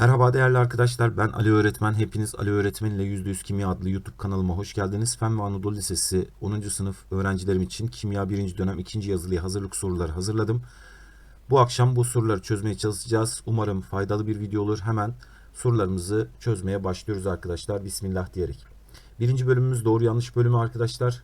Merhaba değerli arkadaşlar ben Ali Öğretmen. Hepiniz Ali Öğretmen ile %100 Kimya adlı YouTube kanalıma hoş geldiniz. Fen ve Anadolu Lisesi 10. sınıf öğrencilerim için kimya 1. dönem 2. yazılıya hazırlık soruları hazırladım. Bu akşam bu soruları çözmeye çalışacağız. Umarım faydalı bir video olur. Hemen sorularımızı çözmeye başlıyoruz arkadaşlar. Bismillah diyerek. Birinci bölümümüz doğru yanlış bölümü arkadaşlar.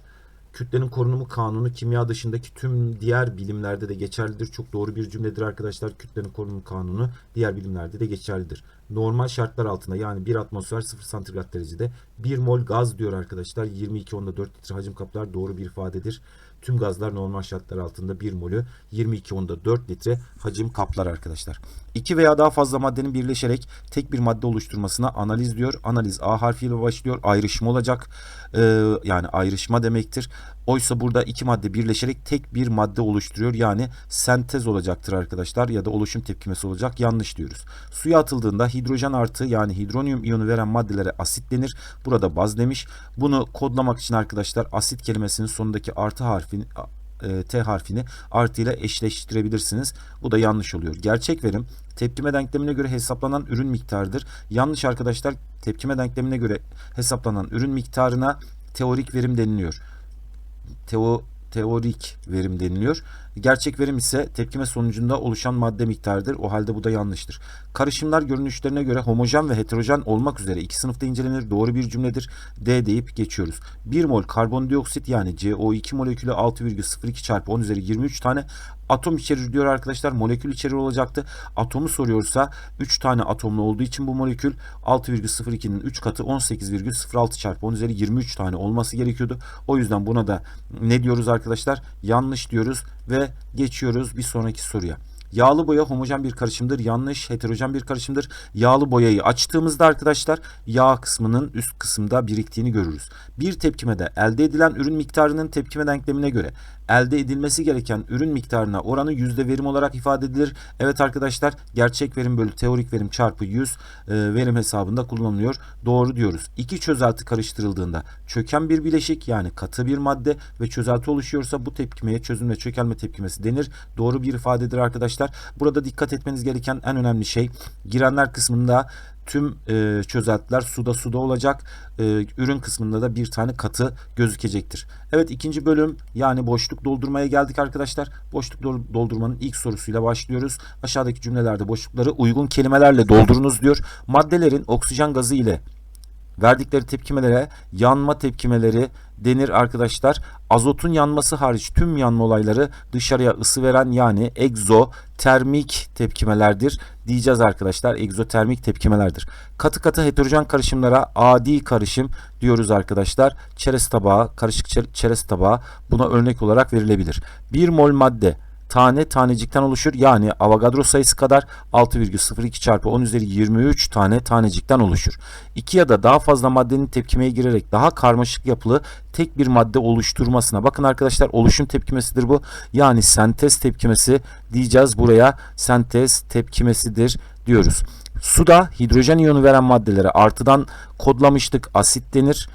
Kütlenin korunumu kanunu kimya dışındaki tüm diğer bilimlerde de geçerlidir. Çok doğru bir cümledir arkadaşlar. Kütlenin korunumu kanunu diğer bilimlerde de geçerlidir. Normal şartlar altında yani 1 atmosfer 0 santigrat derecede 1 mol gaz diyor arkadaşlar. 22 onda 4 litre hacim kaplar doğru bir ifadedir. Tüm gazlar normal şartlar altında 1 molü 22 onda 4 litre hacim kaplar arkadaşlar. İki veya daha fazla maddenin birleşerek tek bir madde oluşturmasına analiz diyor. Analiz A harfiyle başlıyor. Ayrışma olacak. Ee, yani ayrışma demektir. Oysa burada iki madde birleşerek tek bir madde oluşturuyor. Yani sentez olacaktır arkadaşlar ya da oluşum tepkimesi olacak. Yanlış diyoruz. Suya atıldığında hidrojen artı yani hidronyum iyonu veren maddelere asit denir. Burada baz demiş. Bunu kodlamak için arkadaşlar asit kelimesinin sonundaki artı harfini e, T harfini artı ile eşleştirebilirsiniz. Bu da yanlış oluyor. Gerçek verim tepkime denklemine göre hesaplanan ürün miktarıdır. Yanlış arkadaşlar tepkime denklemine göre hesaplanan ürün miktarına teorik verim deniliyor. Teo, teorik verim deniliyor. Gerçek verim ise tepkime sonucunda oluşan madde miktarıdır. O halde bu da yanlıştır. Karışımlar görünüşlerine göre homojen ve heterojen olmak üzere iki sınıfta incelenir. Doğru bir cümledir. D deyip geçiyoruz. 1 mol karbondioksit yani CO2 molekülü 6,02 çarpı 10 üzeri 23 tane atom içerir diyor arkadaşlar. Molekül içerir olacaktı. Atomu soruyorsa 3 tane atomlu olduğu için bu molekül 6,02'nin 3 katı 18,06 çarpı 10 üzeri 23 tane olması gerekiyordu. O yüzden buna da ne diyoruz arkadaşlar? Yanlış diyoruz ve geçiyoruz bir sonraki soruya. Yağlı boya homojen bir karışımdır. Yanlış heterojen bir karışımdır. Yağlı boyayı açtığımızda arkadaşlar yağ kısmının üst kısımda biriktiğini görürüz. Bir tepkimede elde edilen ürün miktarının tepkime denklemine göre elde edilmesi gereken ürün miktarına oranı yüzde verim olarak ifade edilir. Evet arkadaşlar gerçek verim bölü teorik verim çarpı 100 e, verim hesabında kullanılıyor. Doğru diyoruz. İki çözelti karıştırıldığında çöken bir bileşik yani katı bir madde ve çözelti oluşuyorsa bu tepkimeye çözüm ve çökelme tepkimesi denir. Doğru bir ifadedir arkadaşlar. Burada dikkat etmeniz gereken en önemli şey girenler kısmında tüm e, çözeltiler suda suda olacak. E, ürün kısmında da bir tane katı gözükecektir. Evet ikinci bölüm yani boşluk doldurmaya geldik arkadaşlar. Boşluk doldurmanın ilk sorusuyla başlıyoruz. Aşağıdaki cümlelerde boşlukları uygun kelimelerle doldurunuz diyor. Maddelerin oksijen gazı ile verdikleri tepkimelere yanma tepkimeleri denir arkadaşlar. Azotun yanması hariç tüm yanma olayları dışarıya ısı veren yani egzotermik tepkimelerdir diyeceğiz arkadaşlar. Egzotermik tepkimelerdir. Katı katı heterojen karışımlara adi karışım diyoruz arkadaşlar. Çerez tabağı, karışık çerez tabağı buna örnek olarak verilebilir. 1 mol madde tane tanecikten oluşur. Yani Avogadro sayısı kadar 6,02 çarpı 10 üzeri 23 tane tanecikten oluşur. İki ya da daha fazla maddenin tepkimeye girerek daha karmaşık yapılı tek bir madde oluşturmasına. Bakın arkadaşlar oluşum tepkimesidir bu. Yani sentez tepkimesi diyeceğiz buraya. Sentez tepkimesidir diyoruz. Suda hidrojen iyonu veren maddelere artıdan kodlamıştık. Asit denir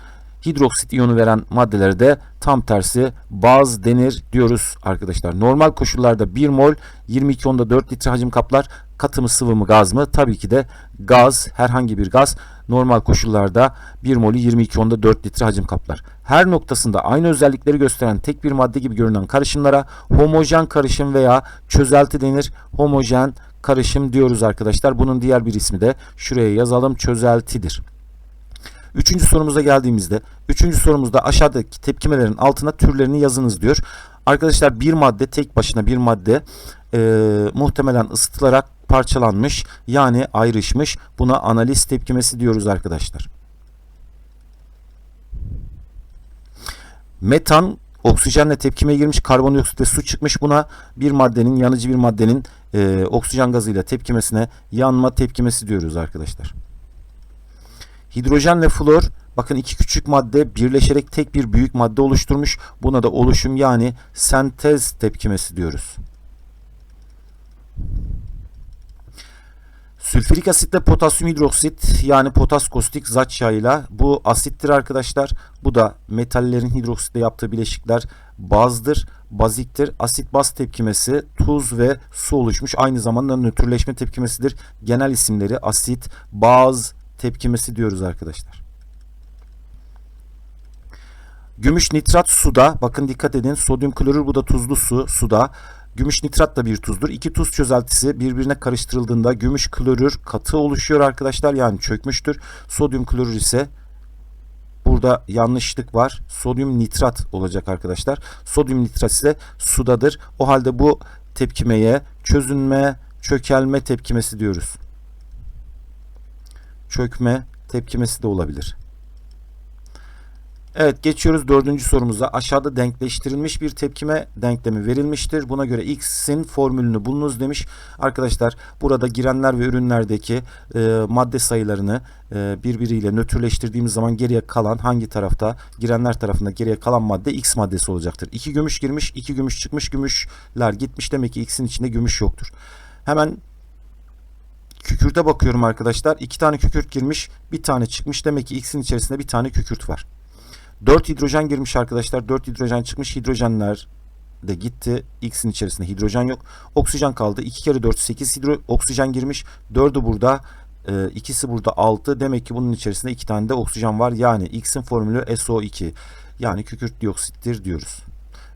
hidroksit iyonu veren maddelere de tam tersi baz denir diyoruz arkadaşlar. Normal koşullarda 1 mol 22 onda 4 litre hacim kaplar. Katı mı sıvı mı gaz mı? Tabii ki de gaz herhangi bir gaz normal koşullarda 1 molü 22 onda 4 litre hacim kaplar. Her noktasında aynı özellikleri gösteren tek bir madde gibi görünen karışımlara homojen karışım veya çözelti denir. Homojen karışım diyoruz arkadaşlar. Bunun diğer bir ismi de şuraya yazalım çözeltidir. Üçüncü sorumuza geldiğimizde, üçüncü sorumuzda aşağıdaki tepkimelerin altına türlerini yazınız diyor. Arkadaşlar bir madde tek başına bir madde e, muhtemelen ısıtılarak parçalanmış yani ayrışmış. Buna analiz tepkimesi diyoruz arkadaşlar. Metan oksijenle tepkime girmiş karbondioksit ve su çıkmış buna bir maddenin yanıcı bir maddenin e, oksijen gazıyla tepkimesine yanma tepkimesi diyoruz arkadaşlar. Hidrojenle flor bakın iki küçük madde birleşerek tek bir büyük madde oluşturmuş. Buna da oluşum yani sentez tepkimesi diyoruz. Sülfürik asitle potasyum hidroksit yani potas kostik zat yağıyla bu asittir arkadaşlar. Bu da metallerin hidroksitle yaptığı bileşikler bazdır, baziktir. Asit baz tepkimesi tuz ve su oluşmuş. Aynı zamanda nötrleşme tepkimesidir. Genel isimleri asit, baz tepkimesi diyoruz arkadaşlar. Gümüş nitrat suda, bakın dikkat edin sodyum klorür bu da tuzlu su suda. Gümüş nitrat da bir tuzdur. İki tuz çözeltisi birbirine karıştırıldığında gümüş klorür katı oluşuyor arkadaşlar. Yani çökmüştür. Sodyum klorür ise burada yanlışlık var. Sodyum nitrat olacak arkadaşlar. Sodyum nitrat ise sudadır. O halde bu tepkimeye çözünme, çökelme tepkimesi diyoruz. Çökme tepkimesi de olabilir. Evet geçiyoruz dördüncü sorumuza. Aşağıda denkleştirilmiş bir tepkime denklemi verilmiştir. Buna göre x'in formülünü bulunuz demiş. Arkadaşlar burada girenler ve ürünlerdeki e, madde sayılarını e, birbiriyle nötrleştirdiğimiz zaman geriye kalan hangi tarafta girenler tarafında geriye kalan madde x maddesi olacaktır. 2 gümüş girmiş, 2 gümüş çıkmış, gümüşler gitmiş. Demek ki x'in içinde gümüş yoktur. Hemen kükürte bakıyorum arkadaşlar. 2 tane kükürt girmiş, bir tane çıkmış. Demek ki x'in içerisinde bir tane kükürt var. 4 hidrojen girmiş arkadaşlar. 4 hidrojen çıkmış. Hidrojenler de gitti. X'in içerisinde hidrojen yok. Oksijen kaldı. 2 kere 4 8 hidro oksijen girmiş. 4'ü burada. E, ikisi burada 6. Demek ki bunun içerisinde 2 tane de oksijen var. Yani X'in formülü SO2. Yani kükürt dioksittir diyoruz.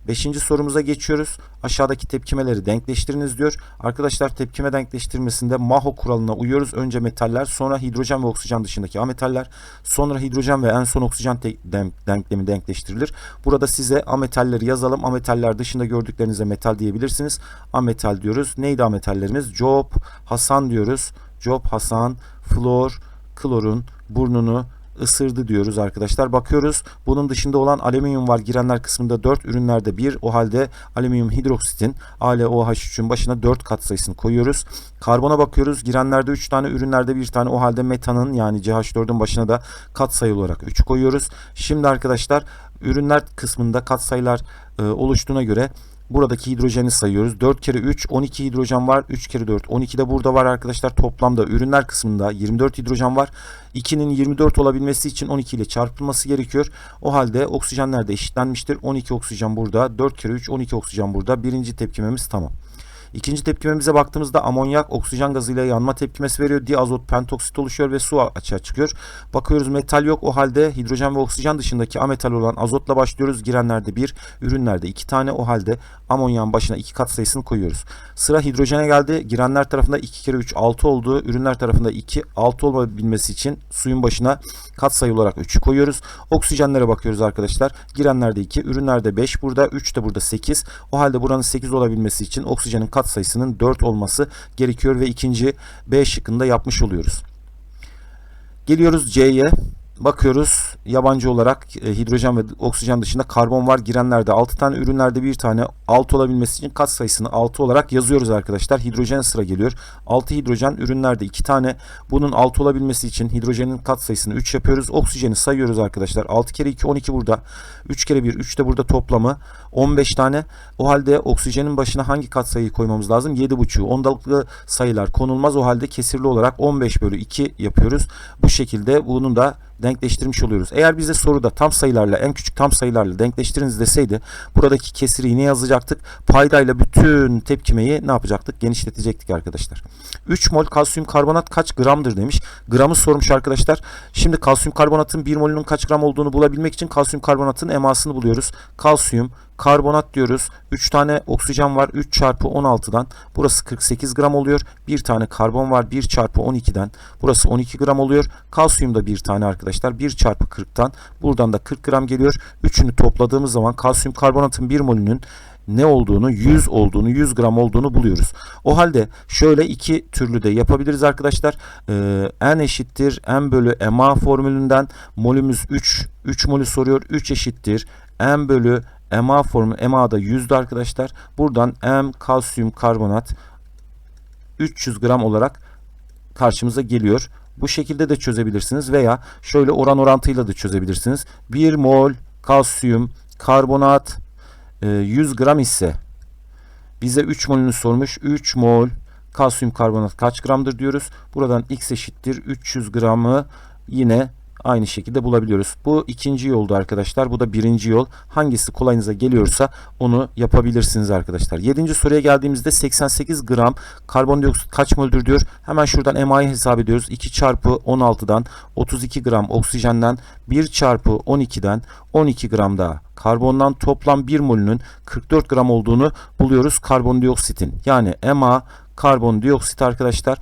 Beşinci sorumuza geçiyoruz. Aşağıdaki tepkimeleri denkleştiriniz diyor. Arkadaşlar tepkime denkleştirmesinde Maho kuralına uyuyoruz. Önce metaller, sonra hidrojen ve oksijen dışındaki ametaller, sonra hidrojen ve en son oksijen denk denklemi denkleştirilir. Burada size ametalleri yazalım. Ametaller dışında gördüklerinize metal diyebilirsiniz. Ametal diyoruz. Neydi ametallerimiz? Job, Hasan diyoruz. Job, Hasan, flor, klorun, burnunu, ısırdı diyoruz arkadaşlar. Bakıyoruz bunun dışında olan alüminyum var girenler kısmında 4 ürünlerde 1 o halde alüminyum hidroksitin AlOH3'ün başına 4 katsayısını koyuyoruz. Karbona bakıyoruz girenlerde 3 tane ürünlerde 1 tane o halde metanın yani CH4'ün başına da katsayı olarak 3 koyuyoruz. Şimdi arkadaşlar ürünler kısmında katsayılar e, oluştuğuna göre Buradaki hidrojeni sayıyoruz. 4 kere 3 12 hidrojen var. 3 kere 4 12 de burada var arkadaşlar. Toplamda ürünler kısmında 24 hidrojen var. 2'nin 24 olabilmesi için 12 ile çarpılması gerekiyor. O halde oksijenler de eşitlenmiştir. 12 oksijen burada. 4 kere 3 12 oksijen burada. Birinci tepkimemiz tamam. İkinci tepkimemize baktığımızda amonyak oksijen gazıyla yanma tepkimesi veriyor. Diazot pentoksit oluşuyor ve su açığa çıkıyor. Bakıyoruz metal yok. O halde hidrojen ve oksijen dışındaki ametal olan azotla başlıyoruz. Girenlerde bir, ürünlerde iki tane. O halde amonyağın başına iki kat sayısını koyuyoruz. Sıra hidrojene geldi. Girenler tarafında 2 kere 3 6 oldu. Ürünler tarafında 2 6 olabilmesi için suyun başına kat sayı olarak 3'ü koyuyoruz. Oksijenlere bakıyoruz arkadaşlar. Girenlerde 2, ürünlerde 5 burada, 3 de burada 8. O halde buranın 8 olabilmesi için oksijenin kat sayısının 4 olması gerekiyor ve ikinci B şıkkında yapmış oluyoruz. Geliyoruz C'ye. Bakıyoruz yabancı olarak e, hidrojen ve oksijen dışında karbon var. Girenlerde 6 tane ürünlerde bir tane 6 olabilmesi için kat sayısını 6 olarak yazıyoruz arkadaşlar. Hidrojen sıra geliyor. 6 hidrojen ürünlerde 2 tane. Bunun 6 olabilmesi için hidrojenin kat sayısını 3 yapıyoruz. Oksijeni sayıyoruz arkadaşlar. 6 kere 2 12 burada. 3 kere 1 3 de burada toplamı 15 tane. O halde oksijenin başına hangi kat sayıyı koymamız lazım? 7,5. Ondalıklı sayılar konulmaz. O halde kesirli olarak 15 bölü 2 yapıyoruz. Bu şekilde bunun da denkleştirmiş oluyoruz. Eğer bize soruda tam sayılarla en küçük tam sayılarla denkleştiriniz deseydi buradaki kesiri ne yazacaktık? Paydayla bütün tepkimeyi ne yapacaktık? Genişletecektik arkadaşlar. 3 mol kalsiyum karbonat kaç gramdır demiş. Gramı sormuş arkadaşlar. Şimdi kalsiyum karbonatın 1 molünün kaç gram olduğunu bulabilmek için kalsiyum karbonatın emasını buluyoruz. Kalsiyum karbonat diyoruz. 3 tane oksijen var. 3 çarpı 16'dan. Burası 48 gram oluyor. Bir tane karbon var. 1 çarpı 12'den. Burası 12 gram oluyor. Kalsiyum da bir tane arkadaşlar. 1 çarpı 40'tan. Buradan da 40 gram geliyor. Üçünü topladığımız zaman kalsiyum karbonatın 1 molünün ne olduğunu 100 olduğunu 100 gram olduğunu buluyoruz. O halde şöyle iki türlü de yapabiliriz arkadaşlar. Ee, n eşittir n bölü ma formülünden molümüz 3 3 molü soruyor. 3 eşittir n bölü MA formu MA'da 100'dü arkadaşlar. Buradan M kalsiyum karbonat 300 gram olarak karşımıza geliyor. Bu şekilde de çözebilirsiniz veya şöyle oran orantıyla da çözebilirsiniz. 1 mol kalsiyum karbonat 100 e, gram ise bize 3 molünü sormuş. 3 mol kalsiyum karbonat kaç gramdır diyoruz. Buradan x eşittir 300 gramı yine aynı şekilde bulabiliyoruz. Bu ikinci yoldu arkadaşlar. Bu da birinci yol. Hangisi kolayınıza geliyorsa onu yapabilirsiniz arkadaşlar. Yedinci soruya geldiğimizde 88 gram karbondioksit kaç moldür diyor. Hemen şuradan MA'yı hesap ediyoruz. 2 çarpı 16'dan 32 gram oksijenden 1 çarpı 12'den 12 gram daha karbondan toplam 1 molünün 44 gram olduğunu buluyoruz karbondioksitin. Yani MA karbondioksit arkadaşlar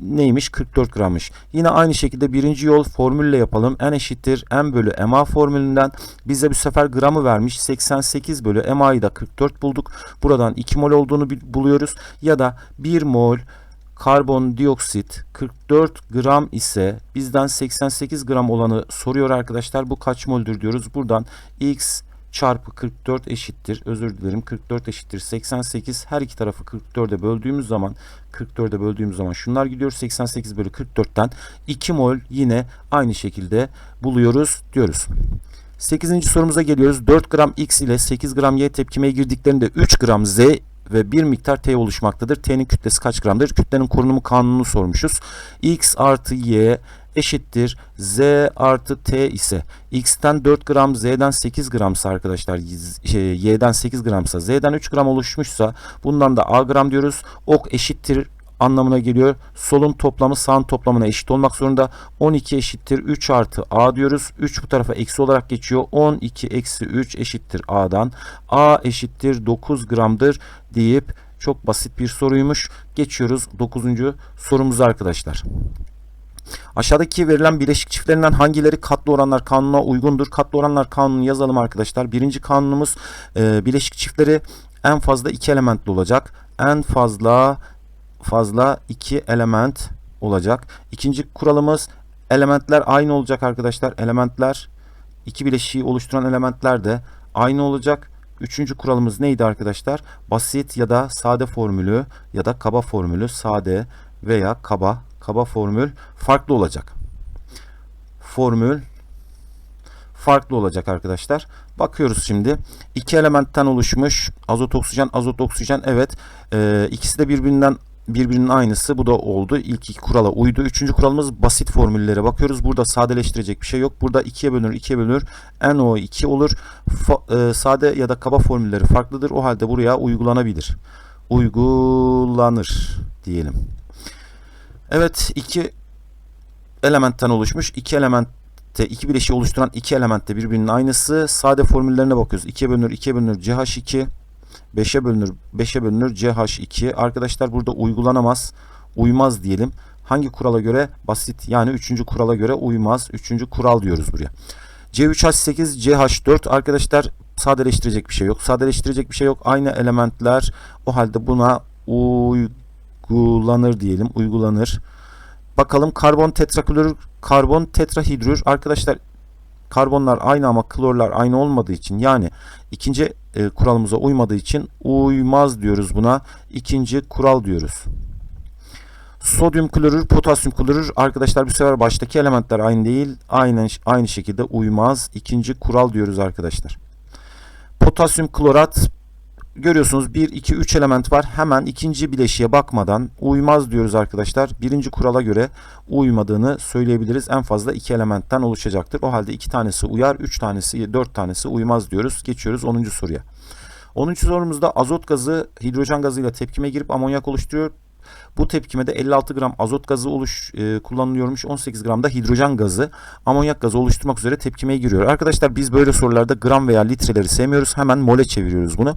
neymiş 44 grammış. Yine aynı şekilde birinci yol formülle yapalım. N eşittir M bölü MA formülünden bize bu sefer gramı vermiş. 88 bölü MA'yı da 44 bulduk. Buradan 2 mol olduğunu buluyoruz. Ya da 1 mol karbondioksit 44 gram ise bizden 88 gram olanı soruyor arkadaşlar. Bu kaç moldür diyoruz. Buradan X çarpı 44 eşittir. Özür dilerim. 44 eşittir 88. Her iki tarafı 44'e böldüğümüz zaman 44'e böldüğümüz zaman şunlar gidiyor. 88 bölü 44'ten 2 mol yine aynı şekilde buluyoruz diyoruz. 8. sorumuza geliyoruz. 4 gram X ile 8 gram Y tepkimeye girdiklerinde 3 gram Z ve bir miktar T oluşmaktadır. T'nin kütlesi kaç gramdır? Kütlenin korunumu kanununu sormuşuz. X artı Y eşittir Z artı T ise X'ten 4 gram Z'den 8 gramsa arkadaşlar şey, Y'den 8 gramsa Z'den 3 gram oluşmuşsa bundan da A gram diyoruz. Ok eşittir anlamına geliyor. Solun toplamı sağın toplamına eşit olmak zorunda. 12 eşittir 3 artı A diyoruz. 3 bu tarafa eksi olarak geçiyor. 12 eksi 3 eşittir A'dan. A eşittir 9 gramdır deyip çok basit bir soruymuş. Geçiyoruz 9. sorumuza arkadaşlar. Aşağıdaki verilen bileşik çiftlerinden hangileri katlı oranlar kanununa uygundur? Katlı oranlar kanunu yazalım arkadaşlar. Birinci kanunumuz e, bileşik çiftleri en fazla iki elementli olacak. En fazla fazla iki element olacak. İkinci kuralımız elementler aynı olacak arkadaşlar. Elementler iki bileşiği oluşturan elementler de aynı olacak. Üçüncü kuralımız neydi arkadaşlar? Basit ya da sade formülü ya da kaba formülü sade veya kaba kaba formül farklı olacak. Formül farklı olacak arkadaşlar. Bakıyoruz şimdi. İki elementten oluşmuş azot oksijen azot oksijen evet Ee, ikisi de birbirinden birbirinin aynısı. Bu da oldu. İlk iki kurala uydu. Üçüncü kuralımız basit formüllere bakıyoruz. Burada sadeleştirecek bir şey yok. Burada ikiye bölünür, ikiye bölünür. NO2 olur. Fa- e, sade ya da kaba formülleri farklıdır. O halde buraya uygulanabilir. Uygulanır diyelim. Evet iki elementten oluşmuş. iki elementte iki bileşiği oluşturan iki elementte birbirinin aynısı. Sade formüllerine bakıyoruz. 2'ye bölünür, 2'ye bölünür CH2. 5'e bölünür, 5'e bölünür CH2. Arkadaşlar burada uygulanamaz. Uymaz diyelim. Hangi kurala göre? Basit. Yani 3. kurala göre uymaz. 3. kural diyoruz buraya. C3H8, CH4 arkadaşlar sadeleştirecek bir şey yok. Sadeleştirecek bir şey yok. Aynı elementler o halde buna uygulanır diyelim. Uygulanır. Bakalım karbon tetraklorür, karbon tetrahidrür. Arkadaşlar karbonlar aynı ama klorlar aynı olmadığı için yani ikinci e, kuralımıza uymadığı için uymaz diyoruz buna. İkinci kural diyoruz. Sodyum klorür, potasyum klorür arkadaşlar bu sefer baştaki elementler aynı değil. Aynı aynı şekilde uymaz. İkinci kural diyoruz arkadaşlar. Potasyum klorat görüyorsunuz 1 2 3 element var. Hemen ikinci bileşiğe bakmadan uymaz diyoruz arkadaşlar. Birinci kurala göre uymadığını söyleyebiliriz. En fazla iki elementten oluşacaktır. O halde iki tanesi uyar, üç tanesi, dört tanesi uymaz diyoruz. Geçiyoruz 10. soruya. 10. sorumuzda azot gazı hidrojen gazıyla tepkime girip amonyak oluşturuyor. Bu tepkimede 56 gram azot gazı oluş e, kullanılıyormuş. 18 gram da hidrojen gazı amonyak gazı oluşturmak üzere tepkimeye giriyor. Arkadaşlar biz böyle sorularda gram veya litreleri sevmiyoruz. Hemen mole çeviriyoruz bunu.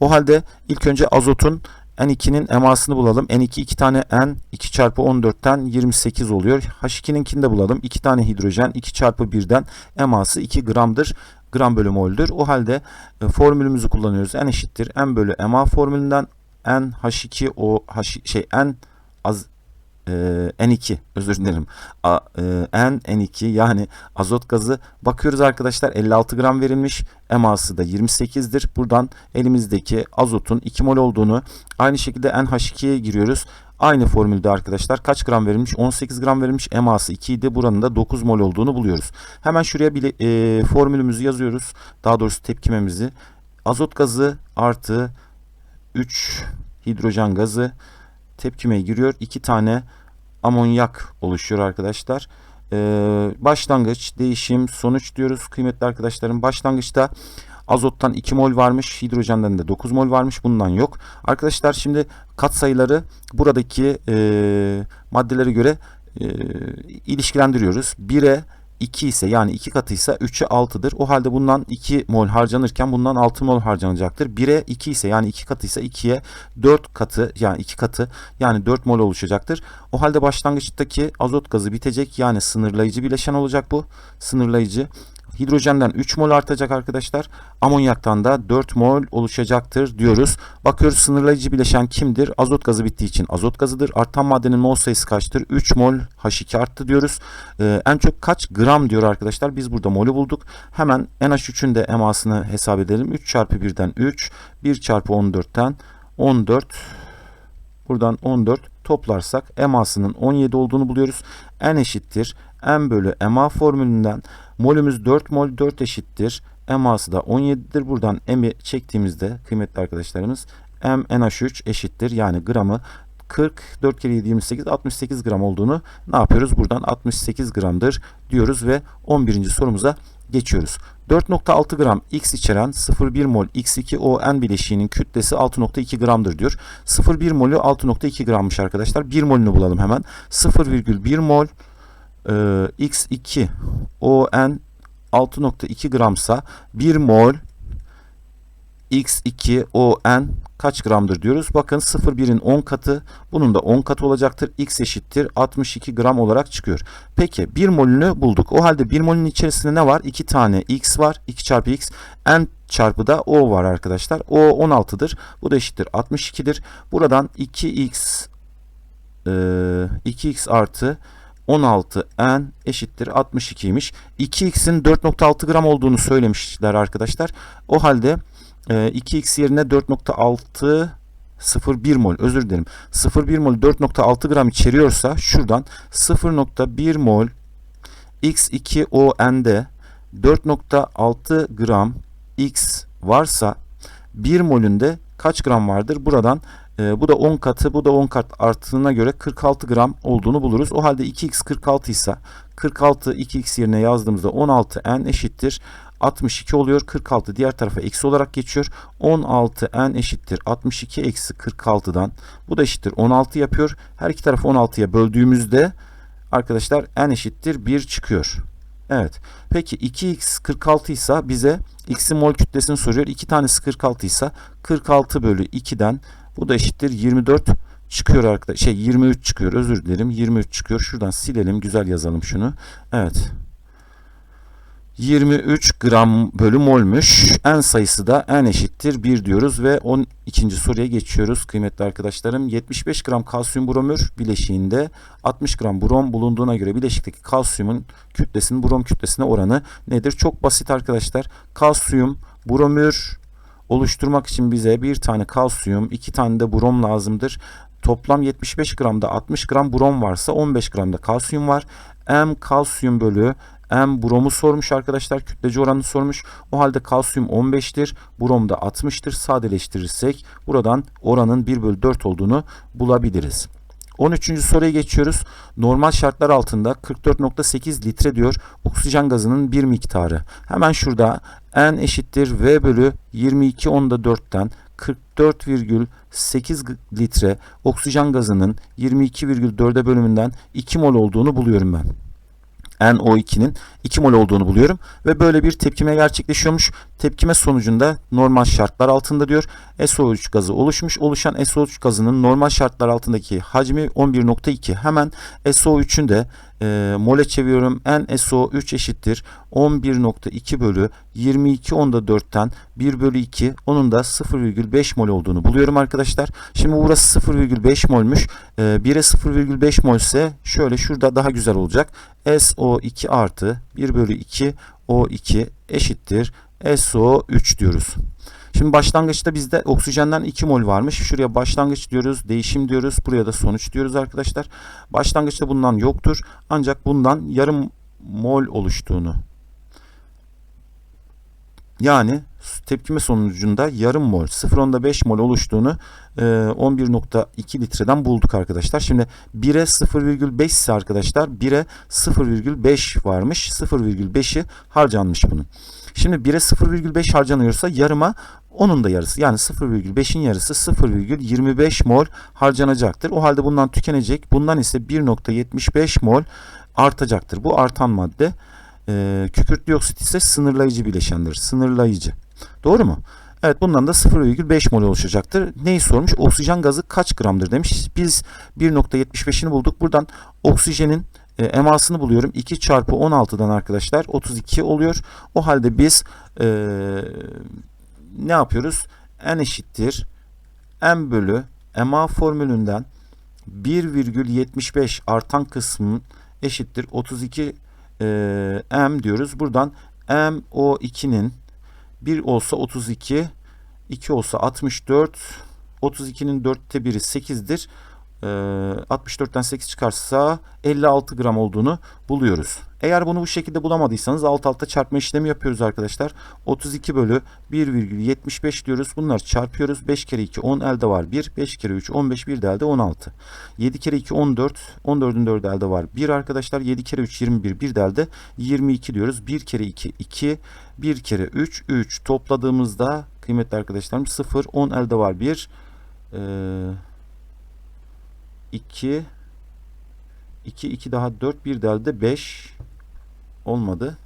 O halde ilk önce azotun N2'nin emasını bulalım. N2 2 tane N 2 çarpı 14'ten 28 oluyor. H2'ninkini de bulalım. 2 tane hidrojen 2 çarpı 1'den eması 2 gramdır. Gram bölü mol'dür. O halde e, formülümüzü kullanıyoruz. N eşittir. N bölü ema formülünden N H2 o H şey N az e, N2 özür dilerim. A, e, N N2 yani azot gazı bakıyoruz arkadaşlar 56 gram verilmiş. Eması da 28'dir. Buradan elimizdeki azotun 2 mol olduğunu aynı şekilde NH2'ye giriyoruz. Aynı formülde arkadaşlar kaç gram verilmiş? 18 gram verilmiş. Eması 2 idi. Buranın da 9 mol olduğunu buluyoruz. Hemen şuraya bile, e, formülümüzü yazıyoruz. Daha doğrusu tepkimemizi. Azot gazı artı 3 hidrojen gazı tepkimeye giriyor. 2 tane amonyak oluşuyor arkadaşlar. Ee, başlangıç, değişim, sonuç diyoruz kıymetli arkadaşlarım. Başlangıçta azottan 2 mol varmış, hidrojenden de 9 mol varmış. Bundan yok. Arkadaşlar şimdi katsayıları buradaki e, maddelere göre e, ilişkilendiriyoruz. 1'e 2 ise yani 2 katı ise 3'e 6'dır. O halde bundan 2 mol harcanırken bundan 6 mol harcanacaktır. 1'e 2 ise yani 2 katı ise 2'ye 4 katı yani 2 katı yani 4 mol oluşacaktır. O halde başlangıçtaki azot gazı bitecek yani sınırlayıcı bileşen olacak bu. Sınırlayıcı. Hidrojenden 3 mol artacak arkadaşlar. Amonyaktan da 4 mol oluşacaktır diyoruz. Bakıyoruz sınırlayıcı bileşen kimdir? Azot gazı bittiği için azot gazıdır. Artan maddenin mol sayısı kaçtır? 3 mol H2 arttı diyoruz. Ee, en çok kaç gram diyor arkadaşlar. Biz burada molü bulduk. Hemen NH3'ün de emasını hesap edelim. 3 çarpı 1'den 3. 1 çarpı 14'ten 14. Buradan 14 toplarsak emasının 17 olduğunu buluyoruz. N eşittir. M bölü EMA formülünden molümüz 4 mol 4 eşittir. Eması da 17'dir. Buradan M'i çektiğimizde kıymetli arkadaşlarımız M NH3 eşittir. Yani gramı 40 4 kere 7 28 68 gram olduğunu ne yapıyoruz? Buradan 68 gramdır diyoruz ve 11. sorumuza geçiyoruz. 4.6 gram X içeren 0,1 mol X2ON bileşiğinin kütlesi 6.2 gramdır diyor. 0,1 molü 6.2 grammış arkadaşlar. 1 molünü bulalım hemen. 0,1 mol e, X2 ON 6.2 gramsa 1 mol X2 ON kaç gramdır diyoruz. Bakın 0,1'in 10 katı bunun da 10 katı olacaktır. X eşittir 62 gram olarak çıkıyor. Peki 1 molünü bulduk. O halde 1 molün içerisinde ne var? 2 tane X var. 2 çarpı X. N çarpı da O var arkadaşlar. O 16'dır. Bu da eşittir 62'dir. Buradan 2X e, 2X artı 16 n eşittir 62'ymiş. 2x'in 4.6 gram olduğunu söylemişler arkadaşlar. O halde e, 2x yerine 4.6 0,1 mol özür dilerim. 0,1 mol 4.6 gram içeriyorsa şuradan 0.1 mol X2ON'de 4.6 gram X varsa 1 molünde kaç gram vardır? Buradan e, bu da 10 katı, bu da 10 kat arttığına göre 46 gram olduğunu buluruz. O halde 2x 46 ise 46 2x yerine yazdığımızda 16 n eşittir 62 oluyor. 46 diğer tarafa eksi olarak geçiyor. 16 n eşittir 62 eksi 46'dan. Bu da eşittir 16 yapıyor. Her iki tarafı 16'ya böldüğümüzde arkadaşlar n eşittir 1 çıkıyor. Evet. Peki 2x 46 ise bize x'in mol kütlesini soruyor. 2 tanesi 46 ise 46 bölü 2'den bu da eşittir 24 çıkıyor arkadaşlar. Şey 23 çıkıyor. Özür dilerim. 23 çıkıyor. Şuradan silelim. Güzel yazalım şunu. Evet. 23 gram bölü molmüş. En sayısı da n eşittir 1 diyoruz ve 12. soruya geçiyoruz kıymetli arkadaşlarım. 75 gram kalsiyum bromür bileşiğinde 60 gram brom bulunduğuna göre bileşikteki kalsiyumun kütlesinin brom kütlesine oranı nedir? Çok basit arkadaşlar. Kalsiyum bromür oluşturmak için bize bir tane kalsiyum, iki tane de brom lazımdır. Toplam 75 gramda 60 gram brom varsa 15 gramda kalsiyum var. M kalsiyum bölü M bromu sormuş arkadaşlar. Kütlece oranı sormuş. O halde kalsiyum 15'tir. Brom da 60'tır. Sadeleştirirsek buradan oranın 1 bölü 4 olduğunu bulabiliriz. 13. soruya geçiyoruz. Normal şartlar altında 44.8 litre diyor oksijen gazının bir miktarı. Hemen şurada N eşittir V bölü 22 onda 4'ten 44,8 litre oksijen gazının 22,4'e bölümünden 2 mol olduğunu buluyorum ben. NO2'nin 2 mol olduğunu buluyorum ve böyle bir tepkime gerçekleşiyormuş. Tepkime sonucunda normal şartlar altında diyor SO3 gazı oluşmuş. Oluşan SO3 gazının normal şartlar altındaki hacmi 11.2. Hemen SO3'ün de e, mole çeviriyorum. NSO3 eşittir 11.2 bölü 22 onda 4'ten 1 bölü 2 onun da 0,5 mol olduğunu buluyorum arkadaşlar. Şimdi burası 0,5 molmuş. E, 1'e 0,5 mol ise şöyle şurada daha güzel olacak. SO2 artı 1 bölü 2 O2 eşittir SO3 diyoruz. Şimdi başlangıçta bizde oksijenden 2 mol varmış. Şuraya başlangıç diyoruz, değişim diyoruz. Buraya da sonuç diyoruz arkadaşlar. Başlangıçta bundan yoktur. Ancak bundan yarım mol oluştuğunu Yani tepkime sonucunda yarım mol 0.5 mol oluştuğunu e, 11.2 litreden bulduk arkadaşlar. Şimdi 1'e 0,5 ise arkadaşlar 1'e 0,5 varmış. 0,5'i harcanmış bunun. Şimdi 1'e 0,5 harcanıyorsa yarıma onun da yarısı yani 0,5'in yarısı 0,25 mol harcanacaktır. O halde bundan tükenecek. Bundan ise 1.75 mol artacaktır. Bu artan madde. E, kükürt dioksit ise sınırlayıcı bileşendir. Sınırlayıcı. Doğru mu? Evet bundan da 0,5 mol oluşacaktır. Neyi sormuş? Oksijen gazı kaç gramdır demiş. Biz 1.75'ini bulduk. Buradan oksijenin e, emasını buluyorum. 2 çarpı 16'dan arkadaşlar 32 oluyor. O halde biz e, ne yapıyoruz? N eşittir. M bölü ema formülünden 1,75 artan kısmın eşittir 32 e, M diyoruz. Buradan M o 2'nin 1 olsa 32, 2 olsa 64, 32'nin 4'te 1'i 8'dir. E, 64'ten 8 çıkarsa 56 gram olduğunu buluyoruz. Eğer bunu bu şekilde bulamadıysanız alt alta çarpma işlemi yapıyoruz arkadaşlar. 32 bölü 1,75 diyoruz. Bunları çarpıyoruz. 5 kere 2 10 elde var 1. 5 kere 3 15 bir de elde 16. 7 kere 2 14. 14'ün 4'ü elde var 1 arkadaşlar. 7 kere 3 21 bir de elde 22 diyoruz. 1 kere 2 2. 1 kere 3 3. Topladığımızda kıymetli arkadaşlarım 0 10 elde var 1. Ee, 2 2 2 daha 4 bir de elde 5 olmadı.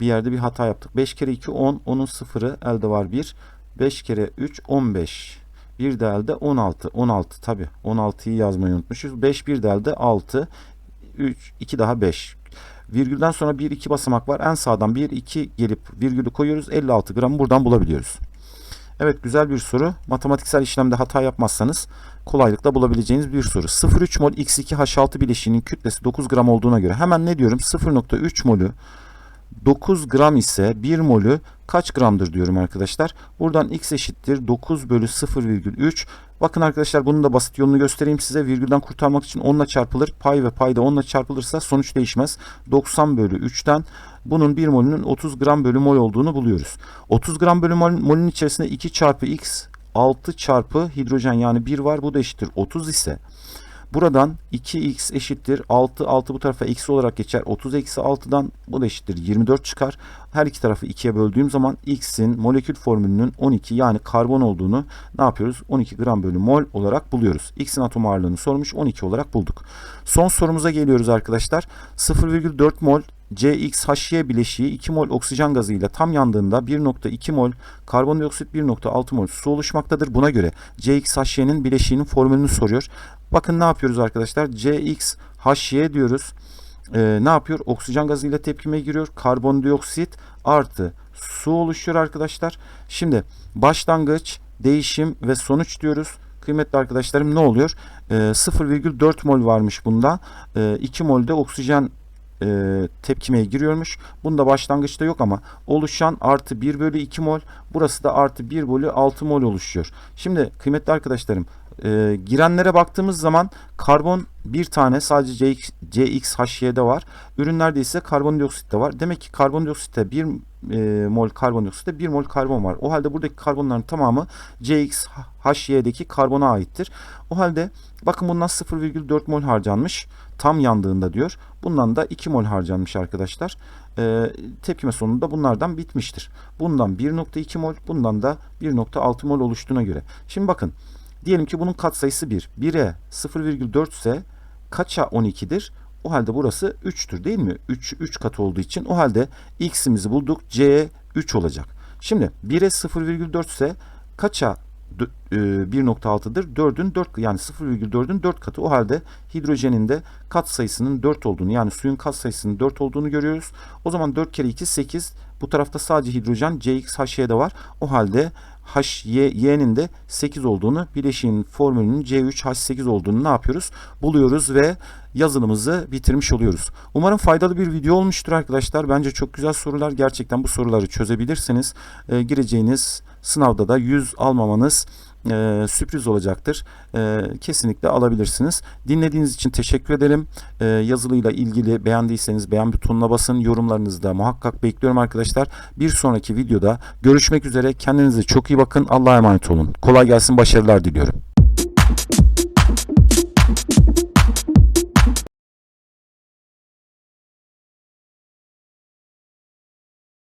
Bir yerde bir hata yaptık. 5 kere 2 10. Onun sıfırı elde var 1. 5 kere 3 15. Bir de elde 16. 16 tabi. 16'yı yazmayı unutmuşuz. 5 bir de elde 6. 3 2 daha 5. Virgülden sonra 1 2 basamak var. En sağdan 1 2 gelip virgülü koyuyoruz. 56 gram buradan bulabiliyoruz. Evet güzel bir soru. Matematiksel işlemde hata yapmazsanız kolaylıkla bulabileceğiniz bir soru. 0,3 mol X2H6 bileşiğinin kütlesi 9 gram olduğuna göre hemen ne diyorum? 0,3 molü 9 gram ise 1 molü kaç gramdır diyorum arkadaşlar. Buradan x eşittir 9 bölü 0,3. Bakın arkadaşlar bunun da basit yolunu göstereyim size. Virgülden kurtarmak için 10 ile çarpılır. Pay ve payda 10 ile çarpılırsa sonuç değişmez. 90 bölü 3'ten bunun 1 molünün 30 gram bölü mol olduğunu buluyoruz. 30 gram bölü mol, molün içerisinde 2 çarpı x 6 çarpı hidrojen yani 1 var. Bu da eşittir 30 ise Buradan 2x eşittir 6. 6 bu tarafa eksi olarak geçer. 30 eksi 6'dan bu da eşittir 24 çıkar. Her iki tarafı 2'ye böldüğüm zaman x'in molekül formülünün 12 yani karbon olduğunu ne yapıyoruz? 12 gram bölü mol olarak buluyoruz. X'in atom ağırlığını sormuş 12 olarak bulduk. Son sorumuza geliyoruz arkadaşlar. 0,4 mol CXHY bileşiği 2 mol oksijen gazıyla tam yandığında 1.2 mol karbondioksit 1.6 mol su oluşmaktadır. Buna göre CXHY'nin bileşiğinin formülünü soruyor. Bakın ne yapıyoruz arkadaşlar? CXHY diyoruz. Ee, ne yapıyor? Oksijen gazıyla tepkime giriyor. Karbondioksit artı su oluşuyor arkadaşlar. Şimdi başlangıç, değişim ve sonuç diyoruz. Kıymetli arkadaşlarım ne oluyor? Ee, 0,4 mol varmış bunda. Ee, 2 mol de oksijen e, tepkimeye giriyormuş. Bunda başlangıçta yok ama oluşan artı 1 bölü 2 mol. Burası da artı 1 bölü 6 mol oluşuyor. Şimdi kıymetli arkadaşlarım e, girenlere baktığımız zaman karbon bir tane sadece CX, CXHY'de var. Ürünlerde ise karbondioksit de var. Demek ki karbondioksitte 1 e, mol karbondioksitte 1 mol karbon var. O halde buradaki karbonların tamamı CXHY'deki karbona aittir. O halde bakın bundan 0,4 mol harcanmış. Tam yandığında diyor. Bundan da 2 mol harcanmış arkadaşlar. E, tepkime sonunda bunlardan bitmiştir. Bundan 1.2 mol, bundan da 1.6 mol oluştuğuna göre. Şimdi bakın Diyelim ki bunun katsayısı 1. 1'e 0,4 ise kaça 12'dir? O halde burası 3'tür değil mi? 3, 3 kat olduğu için. O halde x'imizi bulduk. C 3 olacak. Şimdi 1'e 0,4 ise kaça 1.6'dır? 4'ün 4 yani 0,4'ün 4 katı. O halde hidrojenin de kat sayısının 4 olduğunu yani suyun kat sayısının 4 olduğunu görüyoruz. O zaman 4 kere 2 8. Bu tarafta sadece hidrojen CXHY'de var. O halde HY'nin de 8 olduğunu, bileşiğin formülünün C3H8 olduğunu ne yapıyoruz? Buluyoruz ve yazılımımızı bitirmiş oluyoruz. Umarım faydalı bir video olmuştur arkadaşlar. Bence çok güzel sorular. Gerçekten bu soruları çözebilirsiniz. E, gireceğiniz sınavda da 100 almamanız e, sürpriz olacaktır. E, kesinlikle alabilirsiniz. Dinlediğiniz için teşekkür ederim. E, yazılıyla ilgili beğendiyseniz beğen butonuna basın. Yorumlarınızı da muhakkak bekliyorum arkadaşlar. Bir sonraki videoda görüşmek üzere. Kendinize çok iyi bakın. Allah'a emanet olun. Kolay gelsin. Başarılar diliyorum.